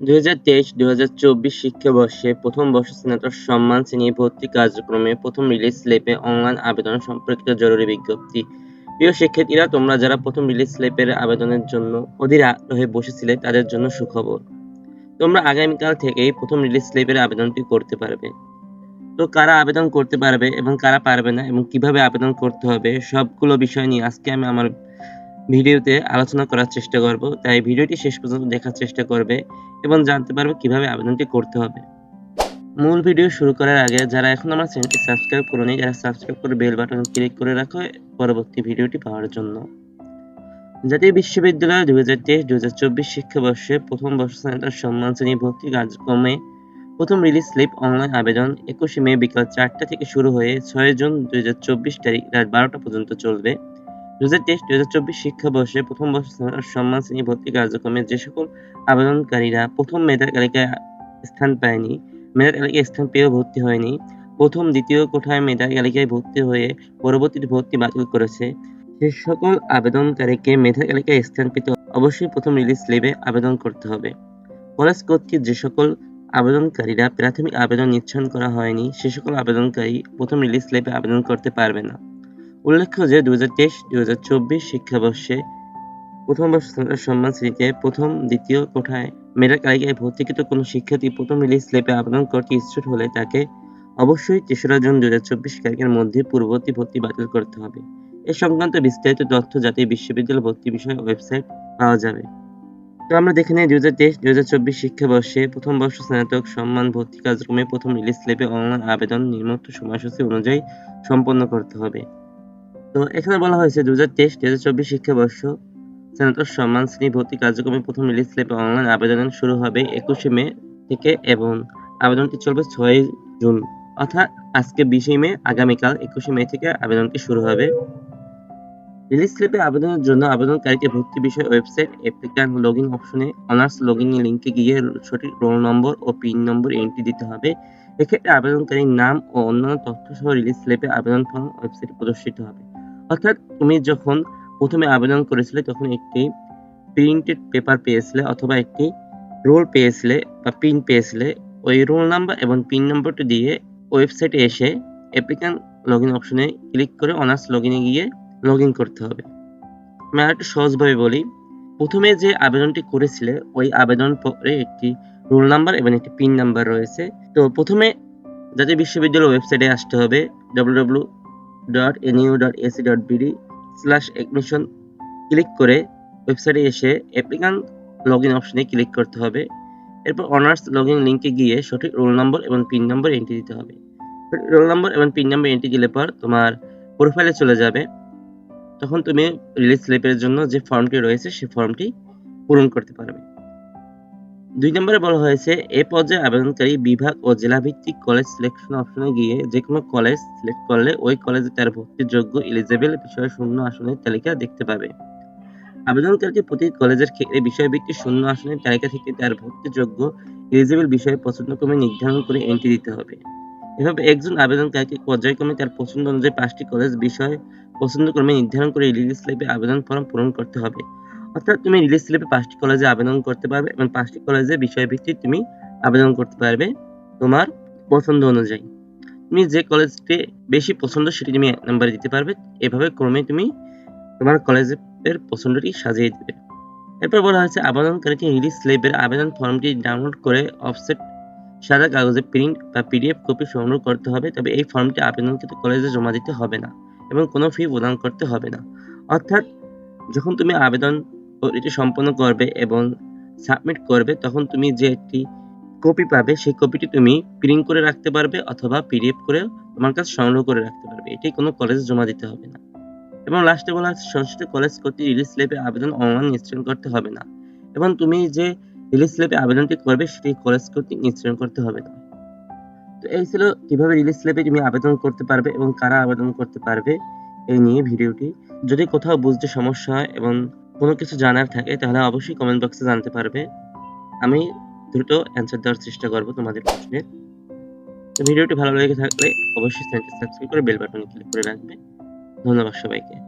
দুই হাজার তেইশ, দুই হাজার চব্বিশ শিক্ষাবর্ষে প্রথম বর্ষ স্নাতক সম্মান শ্রেণি ভর্তি কার্যক্রমে প্রথম রিলিজ স্লেপে অনলাইন আবেদন সম্পর্কিত জরুরি বিজ্ঞপ্তি। প্রিয় শিক্ষার্থীরা, তোমরা যারা প্রথম রিলিজ স্লেপের আবেদনের জন্য অধীর আগ্রহে বসেছিলে, তাদের জন্য সুখবর। তোমরা আগামীকাল থেকেই প্রথম রিলিজ স্লেপের আবেদনটি করতে পারবে। তো কারা আবেদন করতে পারবে এবং কারা পারবে না এবং কীভাবে আবেদন করতে হবে, সবগুলো বিষয় নিয়ে আজকে আমি আমার ভিডিওতে আলোচনা করার চেষ্টা করব। তাই ভিডিওটি শেষ পর্যন্ত দেখার চেষ্টা করবে এবং জানতে পারবে কীভাবে আবেদনটি করতে হবে। মূল ভিডিও শুরু করার আগে যারা এখন আমার চ্যানেলটি সাবস্ক্রাইব করোনি যারা সাবস্ক্রাইব করে বেল বাটন ক্লিক করে রাখো পরবর্তী ভিডিওটি পাওয়ার জন্য। জাতীয় বিশ্ববিদ্যালয় দুই হাজার তেইশ, দুই হাজার চব্বিশ শিক্ষাবর্ষে প্রথম বর্ষ স্নাতক সম্মান শ্রেণি ভর্তি কার্যক্রমে প্রথম রিলিজ স্লিপ অনলাইন আবেদন একুশে মে বিকাল চারটা থেকে শুরু হয়ে ছয় জুন দুই হাজার চব্বিশ তারিখ রাত বারোটা পর্যন্ত চলবে। দু হাজার তেইশ দু হাজার চব্বিশ শিক্ষাবর্ষে প্রথম বর্ষ সম্মান শ্রেণি ভর্তি কার্যক্রমে যে সকল আবেদনকারীরা প্রথম মেধার তালিকায় স্থান পায়নি, মেধার তালিকায় স্থান পেয়েও ভর্তি হয়নি, প্রথম, দ্বিতীয় কোঠায় মেধার তালিকায় ভর্তি হয়ে পরবর্তীতে ভর্তি বাতিল করেছে। সে সকল আবেদনকারীকে মেধা তালিকায় স্থান পেতে অবশ্যই প্রথম রিলিজ স্লিপে আবেদন করতে হবে। কলেজ কর্তৃক যে সকল আবেদনকারীরা প্রাথমিক আবেদন নিচ্ছন করা হয়নি, সে সকল আবেদনকারী প্রথম রিলিজ স্লিপে আবেদন করতে পারবে না। উল্লেখ্য যে দু হাজার তেইশ দু হাজার চব্বিশ শিক্ষাবর্ষে প্রথম বর্ষ সম্মান শ্রেণীতে প্রথম, দ্বিতীয় কোঠায় মেধা তালিকায় ভর্তিকৃত কোনো শিক্ষার্থী প্রথম রিলিজ স্লিপে আবেদন করতে ইচ্ছুক হলে তাকে অবশ্যই তেসরা জুন দু হাজার চব্বিশ তারিখের মধ্যে পূর্ববর্তী ভর্তি বাতিল করতে হবে। এ সংক্রান্ত বিস্তারিত তথ্য জাতীয় বিশ্ববিদ্যালয় ভর্তি বিষয়ে ওয়েবসাইট পাওয়া যাবে। তো আমরা দেখে নিই দুই হাজার তেইশ, দুই হাজার চব্বিশ শিক্ষাবর্ষে প্রথম বর্ষ স্নাতক সম্মান ভর্তি কার্যক্রমে প্রথম রিলিজ স্লিপে অনলাইন আবেদন নির্মত সময়সূচি অনুযায়ী সম্পন্ন করতে হবে। তো এখানে বলা হয়েছে দু হাজার তেইশ দু হাজার চব্বিশ শিক্ষাবর্ষ স্নাতক সম্মান শ্রেণি ভর্তি কার্যক্রমে প্রথম রিলিজ স্লিপে অনলাইন আবেদন শুরু হবে একুশে মে থেকে এবং আবেদনটি চলবে ছয় জুন। অর্থাৎ আজকে বিশে মে, আগামীকাল একুশে মে থেকে আবেদনটি শুরু হবে। রিলিজ স্লিপে আবেদনের জন্য আবেদনকারীকে ভর্তি বিষয় ওয়েবসাইট অ্যাপ্লিক্যান্ট লগইন অপশনে অনার্স লগইন লিঙ্কে গিয়ে সঠিক রোল নম্বর ও পিন নম্বর এন্ট্রি দিতে হবে। এক্ষেত্রে আবেদনকারীর নাম ও অন্যান্য তথ্য সহ রিলিজ স্লিপে আবেদন ফর্ম ওয়েবসাইটে প্রদর্শিত হবে। অর্থাৎ তুমি যখন প্রথমে আবেদন করেছিলে, তখন একটি প্রিন্টেড পেপার পেয়েছিলে অথবা একটি রোল পেয়েছিলে বা পিন পেয়েছিলে, ওই রোল নাম্বার এবং পিন নম্বরটি দিয়ে ওয়েবসাইটে এসে অ্যাপ্লিক্যান্ট লগ ইন অপশনে ক্লিক করে অনার্স লগ ইনে গিয়ে লগ ইন করতে হবে। আমি আর একটু সহজভাবে বলি, প্রথমে যে আবেদনটি করেছিলে, ওই আবেদন পরে একটি রোল নাম্বার এবং একটি পিন নাম্বার রয়েছে। তো প্রথমে জাতীয় বিশ্ববিদ্যালয় ওয়েবসাইটে আসতে হবে W dot NU dot AC dot BD slash admission click করে ওয়েবসাইটে এসে অ্যাপ্লিকান্ট লগ ইন অপশনে ক্লিক করতে হবে। এরপর অনার্স লগ ইন লিঙ্কে গিয়ে সঠিক রোল নম্বর এবং পিন নম্বর এন্ট্রি দিতে হবে। রোল নম্বর এবং পিন নম্বর এন্ট্রি দিলে পর তোমার প্রোফাইলে চলে যাবে। তখন তুমি রিলিজ স্লিপের জন্য যে ফর্মটি রয়েছে সেই ফর্মটি পূরণ করতে পারবে। দুই নম্বরে বলা হয়েছে, এ পর্যায়ে আবেদনকারী বিভাগ ও জেলাভিত্তিক কলেজ সিলেকশন অপশনে গিয়ে যে কোনো কলেজ সিলেক্ট করলে ওই কলেজে তার ভর্তির যোগ্য এলিজেবল বিষয় শূন্য আসনের তালিকা দেখতে পাবে। আবেদনকারীকে প্রতি কলেজের ক্ষেত্রে বিষয়ভিত্তিক শূন্য আসনের তালিকা থেকে তার ভর্তির যোগ্য এলিজেবল বিষয়ে পছন্দক্রমে নির্ধারণ করে এন্ট্রি দিতে হবে। এভাবে একজন আবেদনকারীকে পর্যায়ক্রমে তার পছন্দ অনুযায়ী পাঁচটি কলেজ বিষয় পছন্দক্রমে নির্ধারণ করে রিলিজ স্লিপে আবেদন ফর্ম পূরণ করতে হবে। অর্থাৎ তুমি রিলিজ স্লিপে পাঁচটি কলেজে আবেদন করতে পারবে এবং পাঁচটি কলেজে বিষয়ভিত্তিক তুমি আবেদন করতে পারবে তোমার পছন্দ অনুযায়ী। তুমি যে কলেজটি বেশি পছন্দ সেটি তুমি এক নম্বরে দিতে পারবে। এভাবে ক্রমে তুমি তোমার কলেজের পছন্দটি সাজিয়ে দিবে। এরপর বলা হয়েছে, আবেদনকারীকে রিলিজ স্লিপের আবেদন ফর্মটি ডাউনলোড করে অফসেট সাদা কাগজে প্রিন্ট বা পিডিএফ কপি সংগ্রহ করতে হবে। তবে এই ফর্মটি আবেদনকৃত কলেজে জমা দিতে হবে না এবং কোনো ফি প্রদান করতে হবে না। অর্থাৎ যখন তুমি আবেদন এটি সম্পন্ন করবে এবং সাবমিট করবে, তখন তুমি যে একটি কপি পাবে, সেই কপিটি তুমি প্রিন্ট করে রাখতে পারবে অথবা পিডিএফ করে তোমার কাছে সংগ্রহ করে রাখতে পারবে। এটি কোনো কলেজে জমা দিতে হবে না। এবং লাস্টে বলা হচ্ছে সংশ্লিষ্ট কলেজ কর্তৃক রিলিজ স্লিপে আবেদন অনলাইন নিশ্চয়ন করতে হবে না। এবং তুমি যে রিলিজ স্লিপে আবেদনটি করবে, সেটি কলেজ কর্তৃক নিশ্চয়ন করতে হবে না। তো এই ছিল কীভাবে রিলিজ স্লিপে তুমি আবেদন করতে পারবে এবং কারা আবেদন করতে পারবে, এই নিয়ে ভিডিওটি। যদি কোথাও বুঝতে সমস্যা হয় এবং কোনো কিছু জানার থাকে, তাহলে অবশ্যই কমেন্ট বক্সে জানতে পারবে। আমি দ্রুত অ্যান্সার দেওয়ার চেষ্টা করব তোমাদের প্রশ্নের। ভিডিওটি ভালো লেগে থাকলে অবশ্যই চ্যানেলটি সাবস্ক্রাইব করে বেল বাটনে ক্লিক করে রাখবে। ধন্যবাদ সবাইকে।